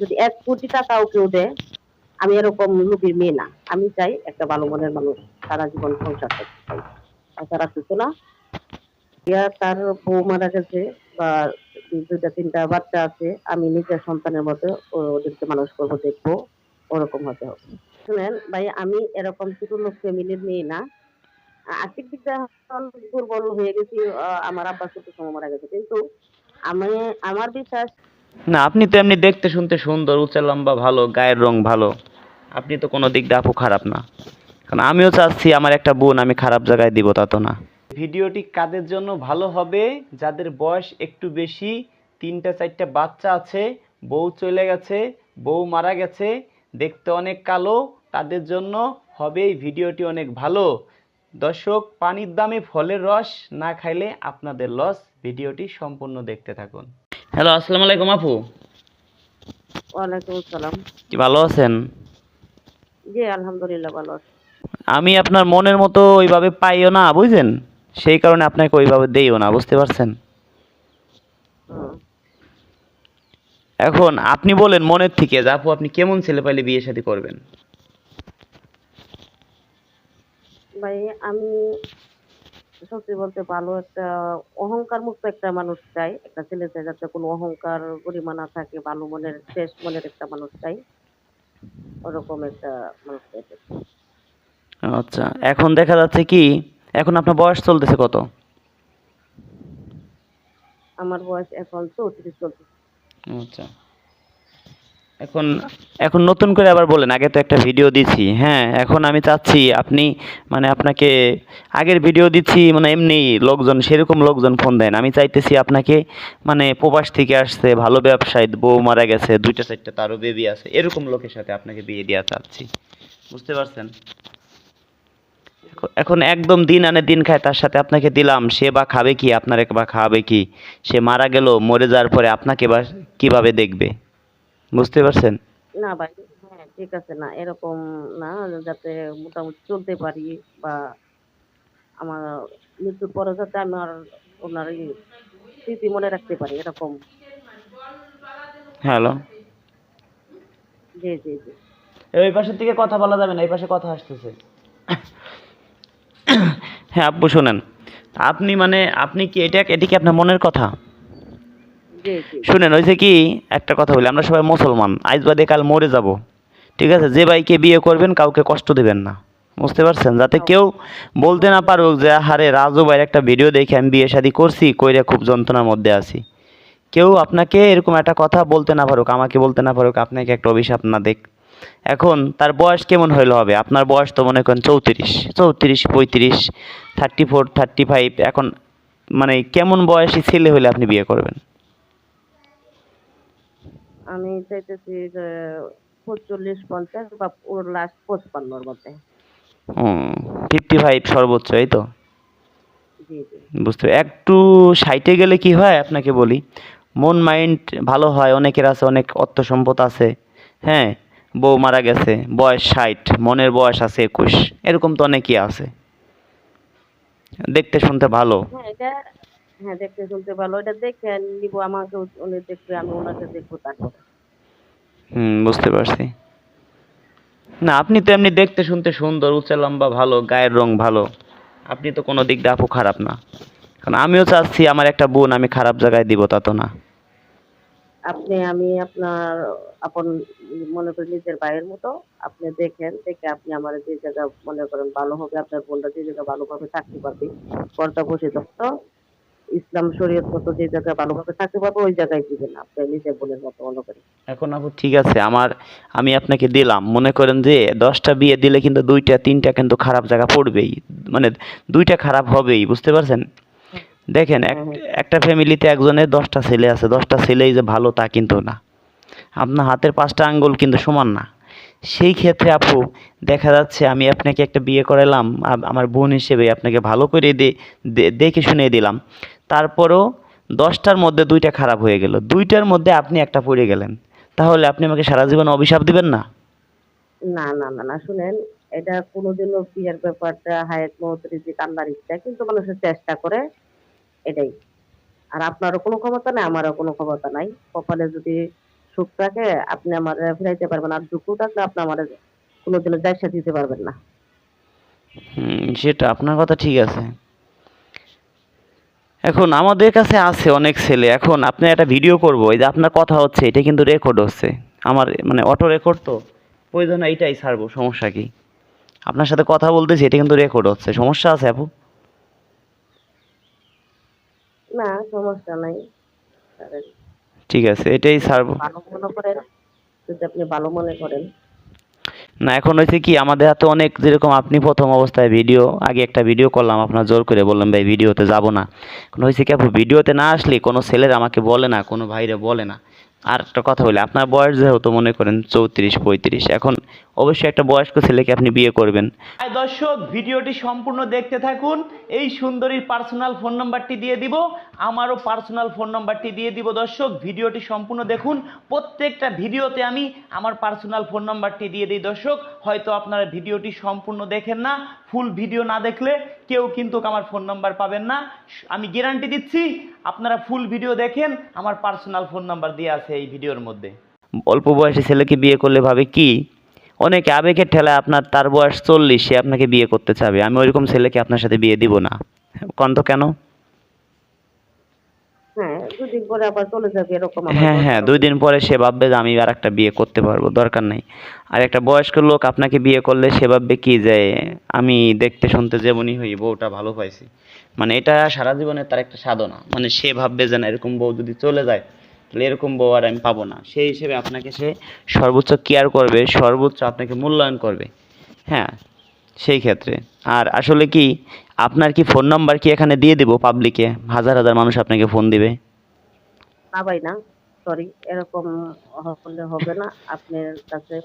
যদি এক কোটি টাকাও কেউ দেয়, আমি এরকম লোভীর মেয়ে না। আমি চাই একটা ভালো মনের মানুষ সারা জীবন সংসার করতে চাই। তাছাড়া কিছু না? ইয়া তার বউ মারা গেছে বা দুইটা, তিনটা বাচ্চা আছে, আমি নিজের সন্তানের মতো ওদেরকে মানুষ করব, দেখব, ওরকম হতে হবে। শুনেন ভাই, আমি এরকম ছোট লোক ফ্যামিলির মেয়ে না। আর্থিক দিক দিয়ে দুর্বল হয়ে গেছি আমার আব্বা ছোট সময় মারা গেছে। কিন্তু আমি আমার বিশ্বাস না, আপনি তো এমনি দেখতে, শুনতে সুন্দর, উঁচা, লম্বা, ভালো, গায়ের রং ভালো। আপনি তো কোনো দিক দিয়ে আপু খারাপ না। কারণ আমিও চাচ্ছি আমার একটা বোন, আমি খারাপ জায়গায় দিব, তা তো না। ভিডিওটি কাদের জন্য ভালো হবে? যাদের বয়স একটু বেশি, তিনটা, চারটা বাচ্চা আছে, বউ চলে গেছে, বউ মারা গেছে, দেখতে অনেক কালো, তাদের জন্য হবে এই ভিডিওটি অনেক ভালো। দর্শক, পানির দামে ফলের রস না খাইলে আপনাদের লস ভিডিওটি সম্পূর্ণ দেখতে থাকুন। হ্যালো আসসালামু আলাইকুম আপু। ওয়ালাইকুম আসসালাম। কি ভালো আছেন? জি আলহামদুলিল্লাহ ভালো আছি। আমি আপনার মনের মতো ওইভাবে পাইও না বুঝছেন? সেই কারণে আপনাকে ওইভাবে দেইও না বুঝতে পারছেন? এখন আপনি বলেন মনের থেকে যে আপু আপনি কেমন ছেলে পাইলে বিয়ে শাদী করবেন? ভাই আমি সত্যি বলতে ভালো একটা অহংকার মুক্ত একটা মানুষ চাই। একটা ছেলে চাই যাতে কোনো অহংকার গরিমা না থাকে ভালো মনের শেষ মনের একটা মানুষ চাই। ওরকম একটা মানুষ চাইতে আচ্ছা এখন দেখা যাচ্ছে কি এখন আপনার বয়স চলতেছে কত? আমার বয়স এখন চৌত্রিশ চলছে আচ্ছা। এখন এখন নতুন করে আবার বলেন, আগে তো একটা ভিডিও দিছি হ্যাঁ এখন আমি চাচ্ছি আপনি মানে আপনাকে আগের ভিডিও দিচ্ছি মানে এমনি লোকজন, সেরকম লোকজন ফোন দেন। আমি চাইতেছি আপনাকে মানে প্রবাস থেকে আসছে, ভালো ব্যবসায়ী, বউ মারা গেছে, দুইটা, চারটা, তারও বেবি আছে, এরকম লোকের সাথে আপনাকে বিয়ে দেওয়া চাচ্ছি। বুঝতে পারছেন? এখন- একদম দিন আনে দিন খায়, তার সাথে আপনাকে দিলাম, সে বা খাবে কি, আপনার বা খাবে কি, সে মারা গেল, মরে যাওয়ার পরে আপনাকে বা কীভাবে দেখবে? বুঝতে পারছেন? না ভাই হ্যাঁ ঠিক আছে না এরকম না যাতে মোটামুটি চলতে পারি বা আমার মৃত্যুর পরে যাতে আমার ওনার এই স্মৃতি মনে রাখতে পারি এরকম। হ্যালো। জি জি জি। এই পাশের থেকে কথা বলা যাবে না এই পাশে কথা আসতেছে। হ্যাঁ আপু শোনেন। আপনি মানে আপনি কি এটা এটি কি আপনার মনের কথা? শুনেন হয়েছে কি একটা কথা বলি আমরা সবাই মুসলমান আজ বাদে কাল মরে যাব। ঠিক আছে? যে ভাইকে বিয়ে করবেন কাউকে কষ্ট দেবেন না। বুঝতে পারছেন? যাতে কেউ বলতে না পারুক যে হারে রাজু ভাইয়ের একটা ভিডিও দেখে আমি বিয়ে শাদি করছি কইরা খুব যন্ত্রণার মধ্যে আছি। কেউ আপনাকে এরকম একটা কথা বলতে না পারুক আমাকে বলতে না পারুক আপনাকে একটা অভিশাপ না দেখ এখন তার বয়স কেমন হইলে হবে? আপনার বয়স তো মনে করেন চৌত্রিশ চৌত্রিশ পঁয়ত্রিশ থার্টি ফোর থার্টি ফাইভ এখন মানে কেমন বয়সী ছেলে হলে আপনি বিয়ে করবেন? আমি চাইতেছি যে পঁচল্লিশ পঞ্চাশ বা ওর লাস্ট পঁচপান্নর মধ্যে। ফিফটি ফাইভ সর্বোচ্চ এই তো? বুঝতে একটু সাইটে গেলে কি হয়? আপনাকে বলি। মন মাইন্ড ভালো হয় অনেকের আছে অনেক অর্থ সম্পদ আছে হ্যাঁ? বউ মারা গেছে বয়স ষাট মনের বয়স আছে একুশ এরকম তো অনেকই আছে। দেখতে শুনতে ভালো। হ্যাঁ দেখতে শুনতে ভালো। এটা দেখে নিব আমাকে উনি দেখবে আমি ওনাকে দেখব তারপরে। হুম বুঝতে পারছি। না আপনি তো এমনি দেখতে শুনতে সুন্দর উঁচা লম্বা ভালো গায়ের রং ভালো। আপনি তো কোনো দিক দিয়ে আপু খারাপ না। কারণ আমিও চাচ্ছি আমার একটা বোন আমি খারাপ জায়গায় দিব তা তো না। আপনি আমি আপনার আপন মনে করি নিজের ভাইয়ের মতো আপনি দেখেন দেখে আপনি আমার যে জায়গা মনে করেন ভালো হবে আপনার বোনটা যে জায়গা ভালোভাবে থাকতে পারবে পর্দা বসে তো ইসলাম শরীয়ত মতো যে জায়গায় ভালোভাবে থাকতে পারবে ওই জায়গায় দিবেন আপনি নিজের বোনের মতো মনে করেন এখন আপু ঠিক আছে আমার আমি আপনাকে দিলাম। মনে করেন যে দশটা বিয়ে দিলে কিন্তু দুইটা তিনটা কিন্তু খারাপ জায়গা পড়বেই। মানে দুইটা খারাপ হবেই বুঝতে পারছেন? দেখেন একটা ফ্যামিলিতে একজনের দশটা ছেলে আছে দশটা ছেলেই যে ভালো তা কিন্তু না। আপনার হাতের পাঁচটা আঙ্গুল কিন্তু সমান না। সেই ক্ষেত্রে আপু দেখা যাচ্ছে আমি আপনাকে একটা বিয়ে করালাম আম- আমার বোন হিসেবে আপনাকে ভালো করে দেখে শুনে দিলাম। তারপরও দশটার মধ্যে দুইটা খারাপ হয়ে গেল। দুইটার মধ্যে আপনি একটা পড়ে গেলেন। তাহলে আপনি আমাকে সারা জীবন অভিশাপ দিবেন না? না না না না শুনেন এটা কোনোদিনও বিয়ের ব্যাপারটা হায়াত মহতের যে কান্নার ইচ্ছা কিন্তু মানুষের চেষ্টা করে এটাই। আর আপনারও কোনো ক্ষমতা নাই আমারও কোনো ক্ষমতা নাই। কপালে যদি সুখ থাকে আপনি আমার ফিরাইতে পারবেন আর দুঃখ থাকলে আপনি আমার কোনোদিনও যাইসা দিতে পারবেন না। হুম, সেটা আপনার কথা ঠিক আছে। এখন আমাদের কাছে আছে অনেক ছেলে। এখন আপনি একটা ভিডিও করব এই যে আপনার কথা হচ্ছে এটা কিন্তু রেকর্ড হচ্ছে। আমার মানে অটো রেকর্ড তো প্রয়োজন এইটাই ছাড়বো সমস্যা কি? আপনার সাথে কথা বলতেছি এটা কিন্তু রেকর্ড হচ্ছে। সমস্যা আছে আপু? না সমস্যা নাই। ঠিক আছে এটাই ছাড়বো। ভালো মনে করেন যদি আপনি ভালো মনে করেন। না, এখন হয়েছে কি, আমাদের হাতে অনেক যেরকম আপনি প্রথম অবস্থায় ভিডিও আগে একটা ভিডিও করলাম, আপনার জোর করে বললাম, ভাই ভিডিওতে যাব না। এখন হয়েছে কি, আপু ভিডিওতে না আসলে কোনো ছেলের আমাকে বলে না, কোনো ভাইরে বলে না। আর একটা কথা বলি, আপনার বয়স যেহেতু মনে করেন চৌত্রিশ, পঁয়ত্রিশ, এখন অবশ্যই একটা বয়স্ক ছেলেকে আপনি বিয়ে করবেন। দর্শক ভিডিওটি সম্পূর্ণ দেখতে থাকুন। এই সুন্দরীর পার্সোনাল ফোন নাম্বারটি দিয়ে দিব। আমারও পার্সোনাল ফোন নাম্বারটি দিয়ে দিব। দর্শক ভিডিওটি সম্পূর্ণ দেখুন। প্রত্যেকটা ভিডিওতে আমি আমার পার্সোনাল ফোন নাম্বারটি দিয়ে দিই। দর্শক হয়তো আপনারা ভিডিওটি সম্পূর্ণ দেখেন না। ফুল ভিডিও না দেখলে কেউ কিন্তু আমার ফোন নাম্বার পাবেন না। আমি গ্যারান্টি দিচ্ছি আপনারা ফুল ভিডিও দেখেন। আমার পার্সোনাল ফোন নাম্বার দিয়ে আছে এই ভিডিওর মধ্যে। অল্প বয়সী ছেলেকে বিয়ে করলে ভাবে কি? অনেকে আবেগের ঠেলায় আপনার তার বয়স চল্লিশ সে আপনাকে বিয়ে করতে চাবে। আমি ওইরকম ছেলেকে আপনার সাথে বিয়ে দিব না। কন্ত কেন? হ্যাঁ হ্যাঁ হ্যাঁ। দুই দিন পরে সে ভাববে যে আমি আর একটা বিয়ে করতে পারব দরকার নাই। আর একটা বয়স্ক লোক আপনাকে বিয়ে করলে সে ভাববে কি যে আমি দেখতে শুনতে যেমনই হই বউটা ভালো পাইছি। মানে এটা সারা জীবনে তার একটা সাধনা। মানে সে ভাববে যে না এরকম বউ যদি চলে যায় তাহলে এরকম বউ আর আমি পাবো না। সেই হিসেবে আপনাকে সে সর্বোচ্চ কেয়ার করবে সর্বোচ্চ আপনাকে মূল্যায়ন করবে। হ্যাঁ সেই ক্ষেত্রে। আর আসলে কি আপনার কি ফোন নাম্বার কি এখানে দিয়ে দিব পাবলিকে হাজার হাজার মানুষ আপনাকে ফোন দিবে। না ভাই না। সরি এরকম হলে হবে না। আপনার কাছে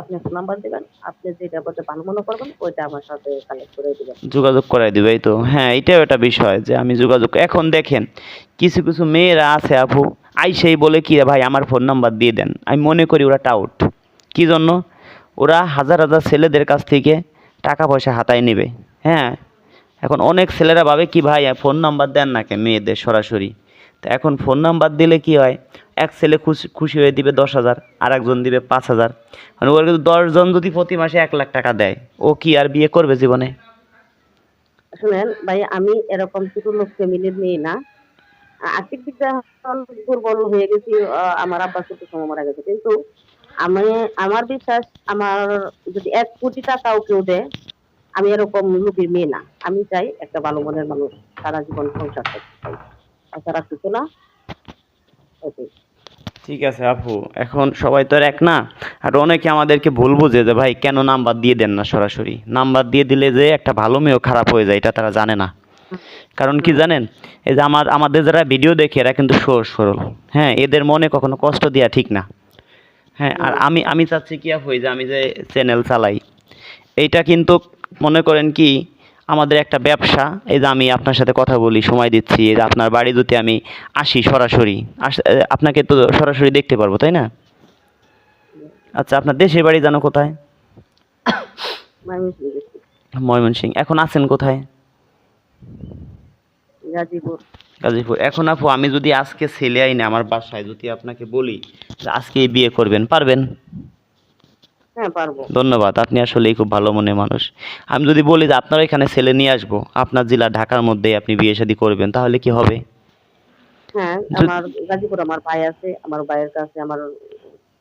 আপনি ফোন নাম্বার দিবেন আপনি যেটা বলতে ভালো মনে করবেন ওইটা আমার সাথে কালেক্ট করে দিবেন। যোগাযোগ করাই দিবে এই তো। হ্যাঁ এটাও একটা বিষয় যে আমি যোগাযোগ এখন দেখেন কিছু কিছু মেয়েরা আছে আপু আইসেই বলে, কি ভাই, আমার ফোন নাম্বার দিয়ে দেন। আমি মনে করি ওরা টাউট কি জন্য? ওরা হাজার হাজার ছেলেদের কাছ থেকে টাকা পয়সা হাতায় নেবে। হ্যাঁ? এখন অনেক ছেলেরা ভাবে, কি ভাই ফোন নাম্বার দেন না কে মেয়েদের সরাসরি? তো এখন ফোন নাম্বার দিলে কি হয়? এক ছেলে খুশি খুশি হয়ে দিবে দশ হাজার আর একজন দিবে পাঁচ হাজার। মানে ওর কিন্তু দশজন যদি প্রতি মাসে এক লাখ টাকা দেয়, ও কি আর বিয়ে করবে জীবনে? শুনেন ভাই, আমি এরকম কিছু লোক ফ্যামিলির মেয়ে না। আর্থিক দিক দিয়ে দুর্বল হয়ে গেছি আমার আব্বা ছোট সময় মারা গেছে। কিন্তু আমি, আমার বিশ্বাস, আমার যদি এক কোটি টাকাও কেউ দেয়, আমি এরকম লোকের মেয়ে না। আমি চাই একটা ভালো মনের মানুষ সারা জীবন সংসার করতে চাই। তাছাড়া কিছু না ওটাই। ঠিক আছে, আপু। এখন সবাই তো আর এক না? আর অনেকে আমাদেরকে ভুল বুঝে যে, ভাই, কেন নাম্বার দিয়ে দেন না সরাসরি? নাম্বার দিয়ে দিলে যে একটা ভালো মেয়েও খারাপ হয়ে যায়, এটা তারা জানে না। কারণ কি জানেন? এই যে আমার আমাদের যারা ভিডিও দেখে এরা কিন্তু সহজ সরল। হ্যাঁ এদের মনে কখনো কষ্ট দেওয়া ঠিক না। হ্যাঁ আর আমি আমি চাচ্ছি কি আপু যে আমি যে চ্যানেল চালাই এইটা কিন্তু মনে করেন কি আমাদের একটা ব্যবসা। এই যে আমি আপনার সাথে কথা বলি সময় দিচ্ছি এই যে আপনার বাড়ি যদি আমি আসি সরাসরি আপনাকে তো সরাসরি দেখতে পারব তাই না? আচ্ছা আপনার দেশের বাড়ি জানো কোথায়? ময়মনসিং এখন আছেন কোথায়? গাজীপুর। গাজীপুর। এখন আপু আমি যদি আজকে ছেলে আইনে আমার বাসায় যদি আপনাকে বলি যে আজকে বিয়ে করবেন পারবেন? হ্যাঁ পারব। ধন্যবাদ। আপনি আসলেই খুব ভালো মনে মানুষ। আমি যদি বলি যে আপনার এখানে ছেলে নিয়ে আসব আপনার জেলা ঢাকার মধ্যে আপনি বিয়ে শাদী করবেন তাহলে কি হবে? হ্যাঁ আমার গাজীপুর আমার ভাই আছে আমার ভাইয়ের কাছে আমার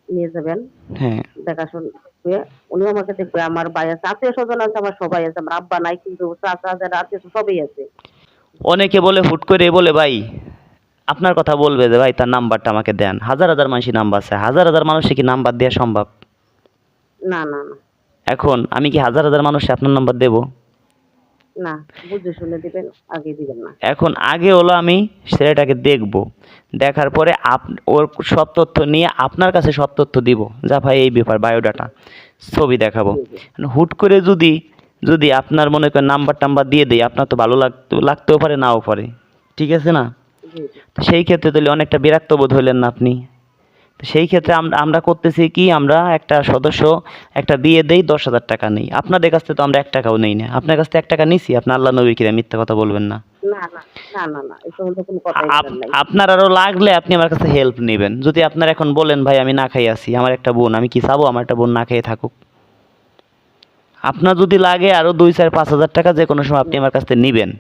নিয়ে যাবেন। হ্যাঁ। দেখাশোনা করবে উনি আমাকে দেখবে আমার ভাই আছে আত্মীয় স্বজন আছে আমার সবাই আছে আমার আব্বা নাই কিন্তু চাচা যারা আত্মীয় সবাই আছে। অনেকে বলে হুট করে বলে ভাই আপনার কথা বলবে যে ভাই তার নাম্বারটা আমাকে দেন। হাজার হাজার মানুষই নাম্বার আছে হাজার হাজার মানুষে কি নাম্বার দেওয়া সম্ভব? না না না। এখন আমি কি হাজার হাজার মানুষে আপনার নাম্বার দেব? না বুঝে শুনে দিবেন আগে দিবেন না। এখন আগে হলো আমি ছেলেটাকে দেখব। দেখার পরে আপ ওর সব তথ্য নিয়ে আপনার কাছে সব তথ্য দিব। যা ভাই এই ব্যাপার বায়োডাটা ছবি দেখাবো। হুট করে যদি যদি আপনার মনে করেন নাম্বার টাম্বার দিয়ে দেয় আপনার তো ভালো লাগতো লাগতেও পারে নাও পারে। ঠিক আছে না? সেই ক্ষেত্রে তাহলে অনেকটা বিরক্ত বোধ হইলেন না আপনি? সেই ক্ষেত্রে আমরা করতেছি কি আমরা একটা সদস্য একটা বিয়ে দেই দশ হাজার টাকা নেই। আপনাদের কাছ থেকে তো আমরা এক টাকাও নেই না। আপনার কাছ থেকে এক টাকা নিছি আপনি আল্লাহ নবীর কিরা মিথ্যা কথা বলবেন না। আপনার আরও লাগলে আপনি আমার কাছে হেল্প নেবেন। যদি আপনার এখন বলেন ভাই আমি না খাই আছি আমার একটা বোন আমি কি চাবো? আমার একটা বোন না খেয়ে থাকুক। আপনার যদি লাগে আরও দুই চার পাঁচ হাজার টাকা যে কোনো সময় আপনি আমার কাছ থেকে নিবেন।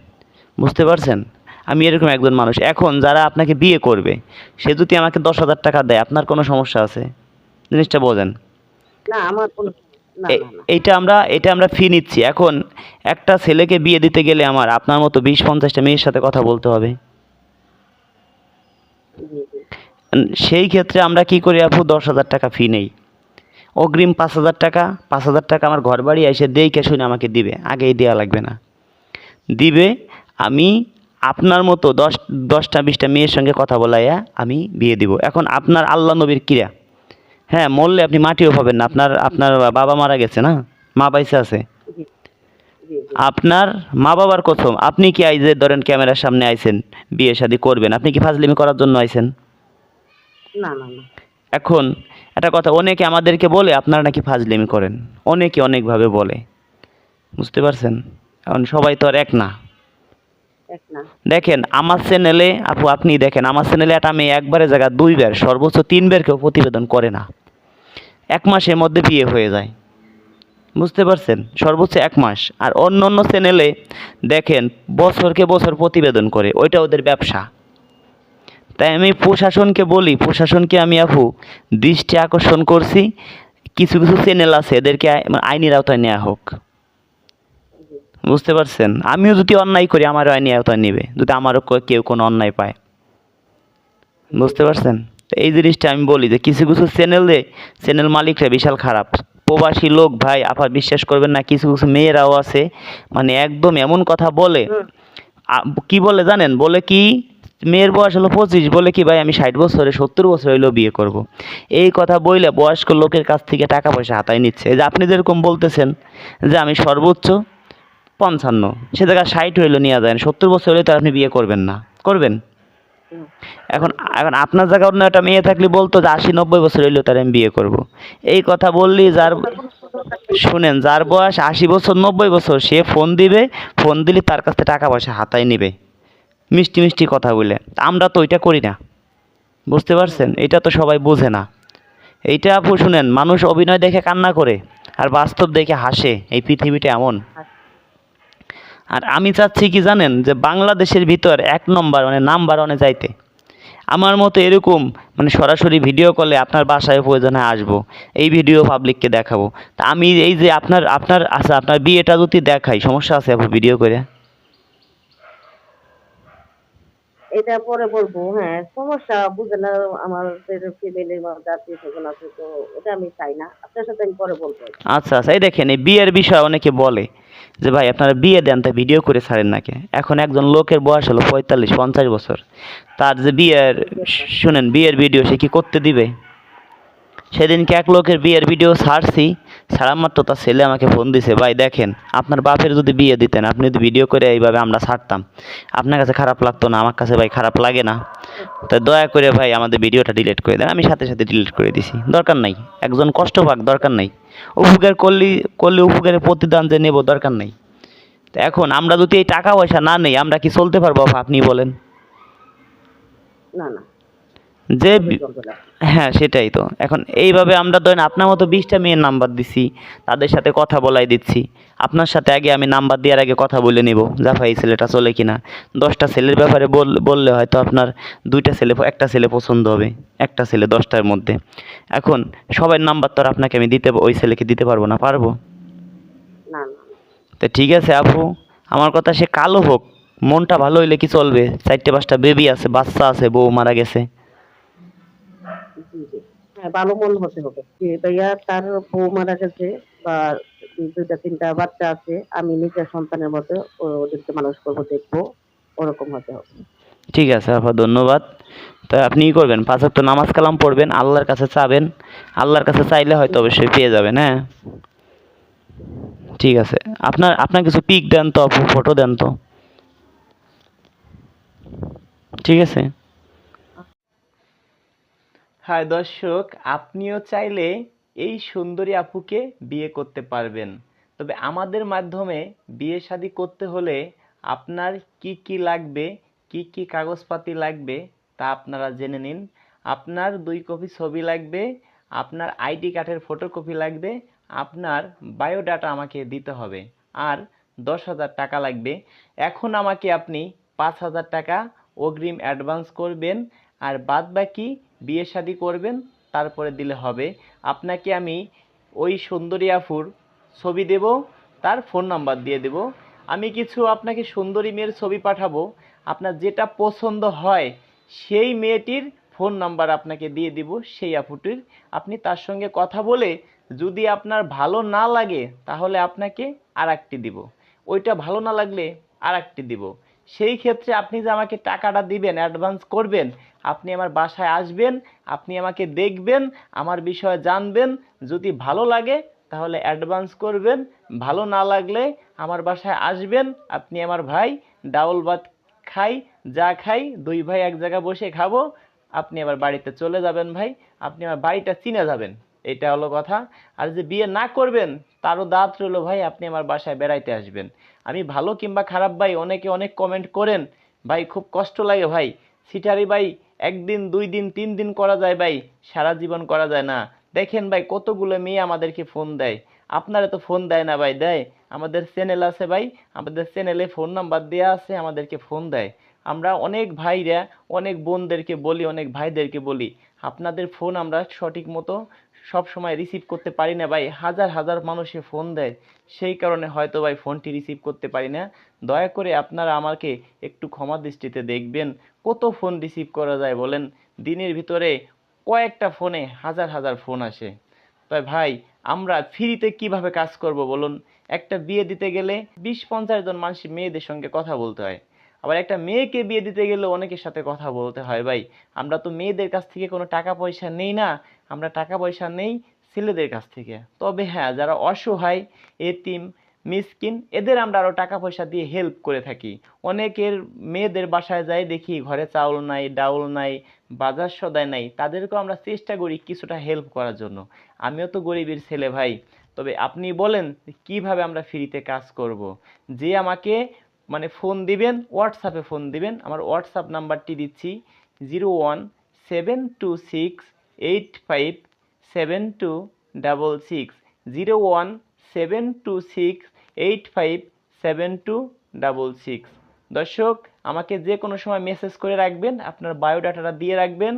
বুঝতে পারছেন? আমি এরকম একজন মানুষ। এখন যারা আপনাকে বিয়ে করবে সে যদি আমাকে দশ হাজার টাকা দেয় আপনার কোনো সমস্যা আছে? জিনিসটা বোঝেন। না আমার কোনো এইটা আমরা এটা আমরা ফি নিচ্ছি। এখন একটা ছেলেকে বিয়ে দিতে গেলে আমার আপনার মতো বিশ পঞ্চাশটা মেয়ের সাথে কথা বলতে হবে। সেই ক্ষেত্রে আমরা কি করি আপু? দশ হাজার টাকা ফি নেই। অগ্রিম পাঁচ হাজার টাকা পাঁচ হাজার টাকা আমার ঘর বাড়ি এসে দেখে শুনে আমাকে দিবে। আগেই দেওয়া লাগবে না। দিবে আমি আপনার মতো দশ দশটা বিশটা মেয়ের সঙ্গে কথা বলাইয়া আমি বিয়ে দিব। এখন আপনার আল্লাহ নবীর ক্রিয়া হ্যাঁ মরলে আপনি মাটিও পাবেন না। আপনার আপনার বাবা মারা গেছে না? মা বাইসে আছে? আপনার মা বাবার কথম। আপনি কি আই যে ধরেন ক্যামেরার সামনে আইছেন বিয়ে শাদী করবেন আপনি কি ফাজলিমি করার জন্য আইছেন? না না না। এখন একটা কথা অনেকে আমাদেরকে বলে আপনারা নাকি ফাজলিমি করেন। অনেকে অনেকভাবে বলে। বুঝতে পারছেন? এখন সবাই তো আর এক না। দেখেন, আমার চ্যানেলে আপু, আপনি দেখেন, আমার চ্যানেলে একটা মেয়ে একবারে জায়গা দুইবার, সর্বোচ্চ তিনবার কেউ প্রতিবেদন করে না। এক মাসের মধ্যে বিয়ে হয়ে যায়। বুঝতে পারছেন? সর্বোচ্চ এক মাস। আর অন্য অন্য চ্যানেলে দেখেন, বছরকে বছর প্রতিবেদন করে, ওইটা ওদের ব্যবসা। তাই আমি প্রশাসনকে বলি, প্রশাসনকে আমি, আপু, দৃষ্টি আকর্ষণ করছি। কিছু কিছু চ্যানেল আছে, এদেরকে আইনের আওতায় নেওয়া হোক। বুঝতে পারছেন? আমিও যদি অন্যায় করি, আমারও আইনি আওতায় নেবে। যদি আমারও কেউ কোনো অন্যায় পায়। বুঝতে পারছেন? এই জিনিসটা আমি বলি যে, কিছু কিছু চ্যানেলে চ্যানেল মালিকরা বিশাল খারাপ। প্রবাসী লোক, ভাই আপার বিশ্বাস করবেন না, কিছু কিছু মেয়েরাও আছে মানে একদম এমন কথা বলে। কি বলে জানেন? বলে কি, মেয়ের বয়স হলো পঁচিশ, বলে কি, ভাই, আমি ষাট বছরে, সত্তর বছর হইলেও বিয়ে করব। এই কথা বইলে বয়স্ক লোকের কাছ থেকে টাকা পয়সা হাতায় নিচ্ছে। যে আপনি যেরকম বলতেছেন যে, আমি সর্বোচ্চ পঞ্চান্ন। সে জায়গায় ষাট হইলেও নিয়ে যায় সত্তর বছর হলে তো আপনি বিয়ে করবেন না। করবেন? এখন এখন আপনার জায়গায় অন্য একটা মেয়ে থাকলে বলতো যে আশি নব্বই বছর হইলেও তার আমি বিয়ে করব। এই কথা বললি যার, শুনেন, যার বয়স আশি বছর, নব্বই বছর, সে ফোন দিবে, ফোন দিলে তার কাছ থেকে টাকা পয়সা হাতায় নিবে। মিষ্টি মিষ্টি কথা বলে। আমরা তো ওইটা করি না। বুঝতে পারছেন? এটা তো সবাই বোঝে না। এইটা আপু শুনেন, মানুষ অভিনয় দেখে কান্না করে, আর বাস্তব দেখে হাসে। এই পৃথিবীটা এমন। আর আমি চাচ্ছি কি জানেন যে বাংলাদেশের ভিতর এক নম্বর মানে নাম্বার ওয়ানে যাইতে। আমার মতো এরকম মানে সরাসরি ভিডিও কলে আপনার বাসায় প্রয়োজনে আসব এই ভিডিও পাবলিককে দেখাবো। তা আমি এই যে আপনার আপনার আচ্ছা আপনার বিয়েটা যদি দেখাই সমস্যা আছে আপু ভিডিও করে? এটা পরে বলব হ্যাঁ সমস্যা বুঝে না আমাদের ফ্যামিলির মধ্যে আত্মীয় স্বজন আছে তো আমি চাই না। আপনার সাথে আমি পরে বলব। আচ্ছা আচ্ছা এই দেখেন এই বিয়ের বিষয় অনেকে বলে। যে ভাই আপনারা বিয়ে দেন তা ভিডিও করে ছাড়েন নাকি? এখন একজন লোকের বয়স হলো পঁয়তাল্লিশ, পঞ্চাশ বছর। তার যে বিয়ের শুনেন, বিয়ের ভিডিও সে কি করতে দিবে? সেদিনকে এক লোকের বিয়ের ভিডিও ছাড়ছি ছাড়া মাত্র তার ছেলে আমাকে ফোন দিছে, ভাই, দেখেন, আপনার বাপের যদি বিয়ে দিতেন, আপনি যদি ভিডিও করে এইভাবে আমরা ছাড়তাম, আপনার কাছে খারাপ লাগতো না, আমার কাছে ভাই খারাপ লাগে না। তো দয়া করে ভাই আমাদের ভিডিওটা ডিলিট করে দেন, আমি সাথে সাথে ডিলিট করে দিছি। দরকার নাই, একজন কষ্ট পাক, দরকার নাই। উপকার করলে করলে উপকারের প্রতিদান যে নেব দরকার নাই। তো এখন আমরা যদি এই টাকা পয়সা না নেই আমরা কি চলতে পারব আপা? আপনি বলেন? না না। যে হ্যাঁ সেটাই তো। এখন এইভাবে আমরা ধরেন আপনার মতো বিশটা মেয়ের নাম্বার দিছি তাদের সাথে কথা বলাই দিচ্ছি। আপনার সাথে আগে আমি নাম্বার দেওয়ার আগে কথা বলে নেব জাফা এই ছেলেটা চলে কিনা। দশটা ছেলের ব্যাপারে বল- বললে হয়তো আপনার দুইটা ছেলে একটা ছেলে পছন্দ হবে একটা ছেলে দশটার মধ্যে। এখন সবার নাম্বার তো আর আপনাকে আমি দিতে ওই ছেলেকে দিতে পারব না পারব? তো ঠিক আছে আপু আমার কথা সে কালো হোক মনটা ভালো হইলে কি চলবে? চারটে পাঁচটা বেবি আছে বাচ্চা আছে বউ মারা গেছে। হ্যাঁ ভালো মন হতে হবে। তার বউ মারা গেছে বা দুইটা তিনটা বাচ্চা আছে আমি নিজের সন্তানের মতো ওদেরকে মানুষ করব দেখব ওরকম হতে হবে। ঠিক আছে আপা ধন্যবাদ। তা আপনি কি করবেন পাঁচ ওয়াক্ত নামাজ কালাম পড়বেন আল্লাহর কাছে চাবেন আল্লাহর কাছে চাইলে হয়তো অবশ্যই পেয়ে যাবেন হ্যাঁ? ঠিক আছে আপনার আপনার কিছু পিক দেন তো আপু ফটো দেন তো। ঠিক আছে? হ্যাঁ দর্শক আপনিও চাইলে এই সুন্দরী আপুকে বিয়ে করতে পারবেন। তবে আমাদের মাধ্যমে বিয়ে শাদী করতে হলে আপনার কি কি লাগবে, কি কি কাগজপাতি লাগবে তা আপনারা জেনে নিন। আপনার দুই কপি ছবি লাগবে, আপনার আইডি কার্ডের ফটোকপি লাগবে, আপনার বায়োডাটা আমাকে দিতে হবে। আর দশ হাজার টাকা লাগবে। এখন আমাকে আপনি পাঁচ হাজার টাকা অগ্রিম অ্যাডভান্স করবেন আর বাদ বাকি বিয়ে শাদি করবেন। তারপরে দিলে হবে। আপনাকে আমি ওই সুন্দরী আফুর ছবি দেব, তার ফোন নাম্বার দিয়ে দেব। আমি কিছু আপনাকে সুন্দরী মেয়ের ছবি পাঠাবো। আপনার যেটা পছন্দ হয়, সেই মেয়েটির ফোন নাম্বার আপনাকে দিয়ে দিব, সেই আপুটির। আপনি তার সঙ্গে কথা বলে যদি আপনার ভালো না লাগে, তাহলে আপনাকে আর একটি দিব। ওইটা ভালো না লাগলে আর একটি দিব। সেই ক্ষেত্রে আপনি যে আমাকে টাকাটা দিবেন অ্যাডভান্স করবেন, আপনি আমার বাসায় আসবেন, আপনি আমাকে দেখবেন, আমার বিষয়ে জানবেন, যদি ভালো লাগে তাহলে অ্যাডভান্স করবেন, ভালো না লাগলে আমার বাসায় আসবেন, আপনি আমার ভাই, ডাউল ভাত খাই, যা খাই, দুই ভাই এক জায়গায় বসে খাব, আপনি আবার বাড়িতে চলে যাবেন ভাই, আপনি আমার বাড়িটা চিনে যাবেন, এটা হলো কথা। আর যে বিয়ে না করবেন তারও দাঁত রইল, ভাই, আপনি আমার বাসায় বেড়াইতে আসবেন। আমি ভালো কিংবা খারাপ, ভাই, অনেকে অনেক কমেন্ট করেন, ভাই, খুব কষ্ট লাগে, ভাই। সিটারি, ভাই, একদিন, দুই দিন, তিন দিন করা যায়, ভাই। সারা জীবন করা যায় না। দেখেন, ভাই, কতগুলো মেয়ে আমাদেরকে ফোন দেয়। আপনারা তো ফোন দেয় না, ভাই, দেয়। আমাদের চ্যানেল আছে, ভাই, আমাদের চ্যানেলে ফোন নাম্বার দেওয়া আছে, আমাদেরকে ফোন দেয়। আমরা অনেক ভাইরা, অনেক বোনদেরকে বলি, অনেক ভাইদেরকে বলি, আপনাদের ফোন আমরা সঠিক মতো সব সময় রিসিভ করতে পারি না ভাই। হাজার হাজার মানুষে ফোন দেয়। সেই কারণে হয়তো ভাই ফোনটি রিসিভ করতে পারি না। দয়া করে আপনারা আমাকে একটু ক্ষমা দৃষ্টিতে দেখবেন। কত ফোন রিসিভ করা যায় বলেন? দিনের ভিতরে কয়েকটা ফোনে হাজার হাজার ফোন আসে। তাই ভাই, আমরা ফ্রিতে কীভাবে কাজ করব বলুন? একটা বিয়ে দিতে গেলে বিশ পঞ্চাশ জন মানুষ মেয়েদের সঙ্গে কথা বলতে হয়। আবার একটা মেয়েকে বিয়ে দিতে গেলে অনেকের সাথে কথা বলতে হয় ভাই। আমরা তো মেয়েদের কাছ থেকে কোনো টাকা পয়সা নেই না। আমরা টাকা পয়সা নেই ছেলেদের কাছ থেকে। তবে হ্যাঁ যারা অসহায়, এতিম, মিসকিন, এদের আমরা আরও টাকা পয়সা দিয়ে হেল্প করে থাকি। অনেকের মেয়েদের বাসায় যাই দেখি ঘরে চাউল নাই, ডাউল নাই, বাজার সদায় নাই, তাদেরকেও আমরা চেষ্টা করি কিছুটা হেল্প করার জন্য। আমিও তো গরিবের ছেলে ভাই। তবে আপনি বলেন কীভাবে আমরা ফ্রিতে কাজ করব। যে আমাকে মানে ফোন দিবেন হোয়াটসঅ্যাপে ফোন দিবেন, আমার হোয়াটসঅ্যাপ নাম্বারটি দিচ্ছি zero one seven two six eight five seven two double six zero one seven two six eight five seven two double six দর্শক, আমাকে যে কোনো সময় মেসেজ করে রাখবেন, আপনার বায়োডাটাটা দিয়ে রাখবেন।